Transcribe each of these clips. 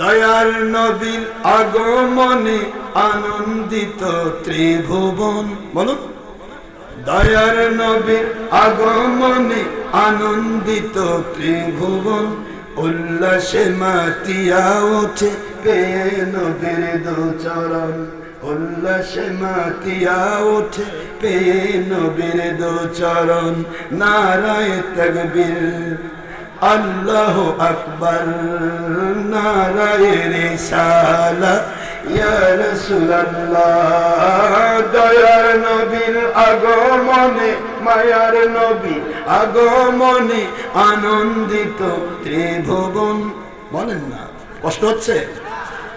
দয়ার নবীর আগমনে আনন্দিত ত্রিভুবন। বলুন। দয়ার নবীর আগমনে আনন্দিত ত্রিভুবন। উল্লাসে মাতিয়া ওঠে পেয়ে নবীর দোচরণ। উল্লাসে মাতিয়া ওঠে পেয়ে নবীর দোচরণ। নারায় তকবীর। আল্লাহ আকবর নারায় রিসালা। ইয়া রাসূলুল্লাহ, দয়ার নবীর আগমনে, মায়ার নবী আগমনে আনন্দিত ত্রিভুবন। বলেন না, কষ্ট হচ্ছে?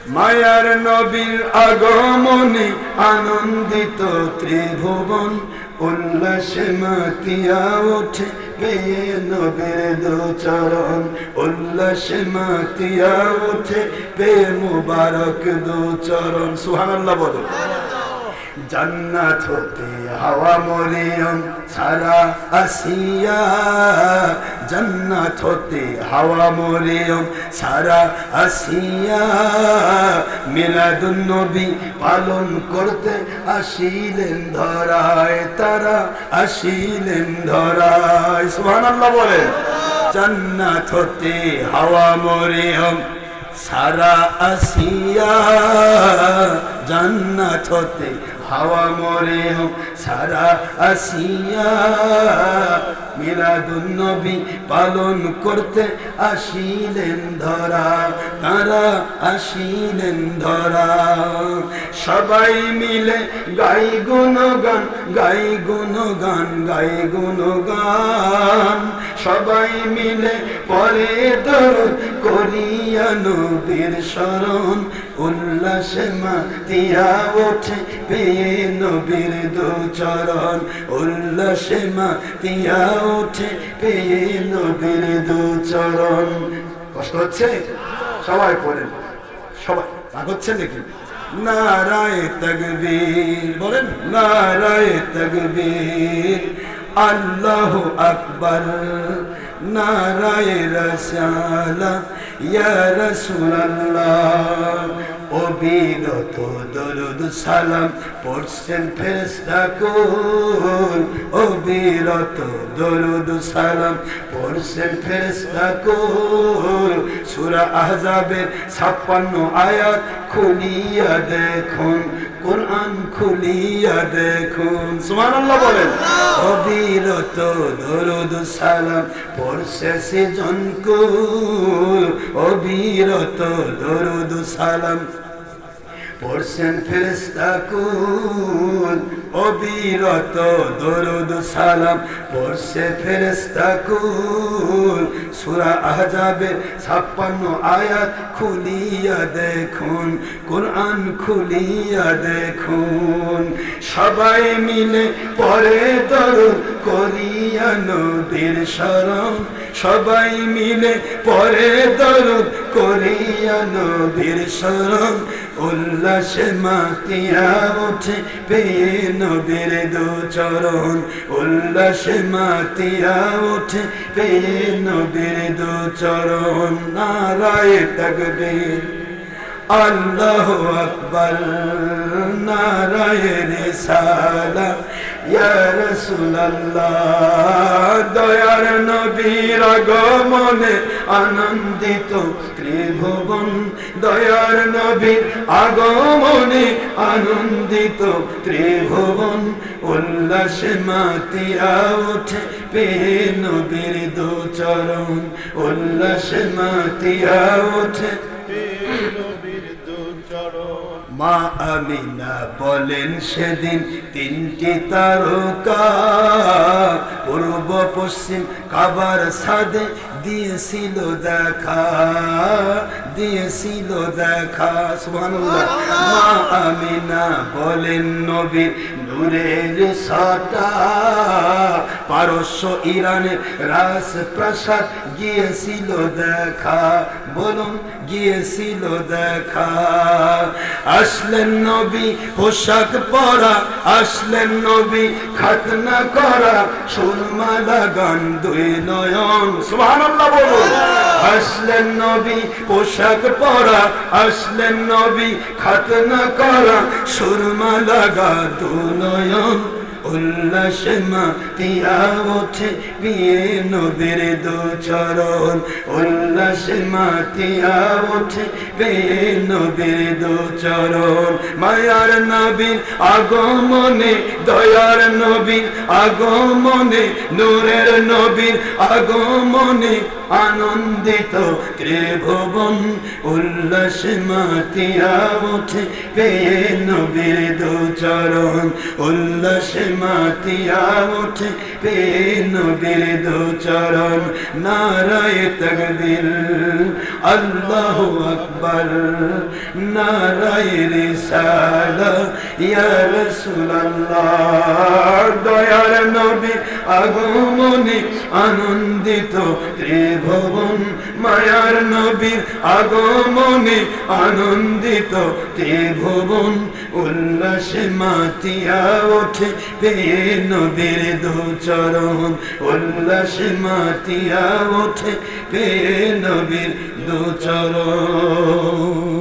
মায়ার নবীর আগমনে আনন্দিত ত্রিভুবন। উল্লাসে মাতিয়া ওঠে পেয়ে নবীর চরণ, উল্লাসে মাতিয়া উঠে পেয়ে মুবারক দোচরণ সুবহানাল্লাহ বলো। জান্নাত হতে হাওয়া মরিয়ম, সারা আসিয়া জান্নাত হতে হাওয়া মরে সারা আসিয়া মিলাদুন নবী পালন করতে আসিলেন ধরায়, তারা আসিলেন ধরায়। সুবহানাল্লাহ বলে জান্নাত হতে হাওয়া মরিয়ম সারা আসিয়া জান্নাত হতে হাওয়া মরে সারা আসিয়া মিলাদুন নবী পালন করতে আসিলেন ধরা, তারা আসিলেন ধরা। সবাই মিলে গাই গুণগান গাই গুণগান গাই গুণগান। সবাই মিলে পরে দরুদ করিয়া নবীর শরণ উল্লাসে মাতিয়া ওঠে, পেয়ে নবীর দুচরণ উল্লাসে মাতিয়া ওঠে, পেয়ে নবীর দু চরণ। কষ্ট হচ্ছে? সবাই পড়েন। সবাই। রাগ হচ্ছে নাকি? নারায় তকবীর। বলেন, নারায় তকবীর। আল্লাহ আকবর। নারায় রসালা। অবিরত দরুদ সালাম, পড়ছেন ফেরেস্তা কুল অবিরত দরুদ সালাম, পড়ছেন ফেরেস্তা কোন সুরা আহজাবের 56 আয়াত খুনিয়া দেখুন। কোরআন খুলিয়া দেখুন। সুবহানাল্লাহ বলেন। অবিরত দরুদ সালাম পড়ছে সে জনকুল। অবিরত দরুদ সালাম পড়ছেন ফেরেশতা কুল, অবিরত দরুদ সালাম। পড়ছে ফেরেশতা কুল, সূরা আহজাবের 56 আয়াত খুলিয়া দেখুন, কোরআন খুলিয়া দেখুন। সবাই মিলে পরে দরুদ করিয়া নবীর শরণ। সবাই মিলে পরে দরুদ করিয়া নবীর শরণ। উল্লাসে মাতিয়া ওঠে পেয়ে নবীর দুচরণ উল্লাসে মাতিয়া ওঠে পেয়ে নবীর দুচরণ নারায় তকবীর। আল্লাহ আকবর, নারায় ইয়া রাসূলুল্লাহ দয়ার নবীর আগমনে আনন্দিত ত্রিভুবন, দয়ার নবীর আগমনে আনন্দিত ত্রিভুবন, উল্লাসে মাতিয়া ওঠে পেয়ে নবীর দু চরণ, উল্লাসে মাতিয়া ওঠে মা আমিনা বলেন সেদিন তিনটি তারকা পূর্ব পশ্চিম কাবার সাদে দিয়েছিল দেখা দিয়েছিল দেখা। সুবহানাল্লাহ। বলেন নবীর নূরের সাটা, পারস্য ইরানের রাস প্রাসাদ গিয়েছিল দেখা, বলুন, গিয়েছিল দেখা। আসলেন নবী, পোশাক পরা, আসলেন নবী, খাতনা করা, সুরমা লাগান দুই নয়ন। সুবহানাল্লাহ। আল্লাহ বলুন। আসলেন নবী পোশাক পরা আসলেন নবী খাতনা করা সুরমা লাগা দু নয়ন উল্লাসে মাতিয়া ওঠে বিয়ে নবীর দু চরণ উল্লাসে মাতিয়া ওঠে বিয়ে নবীর দু চরণ মায়ার নবীর আগমনে, দয়ার নবীর আগমনে, নূরের নবীর আগমনে আনন্দিত ত্রিভুবন। উল্লাসে মাতিয়া ওঠে পেয়ে নবীর দু চরণ উল্লাসে মাতিয়া ওঠে পেয়ে নবীর দু চরণ, নারায় তকবীর। আল্লাহ আকবর, নারায় রিসালা। ইয়া রাসূলুল্লাহ, দয়ার নবী আগমনে আনন্দিত ত্রিভুবন। মায়ার নবীর আগমনে আনন্দিত ত্রিভুবন। উল্লাসে মাতিয়া ওঠে পেয়ে নবীর দু চরণ উল্লাসে মাতিয়া ওঠে পে নবীর দু চরণ।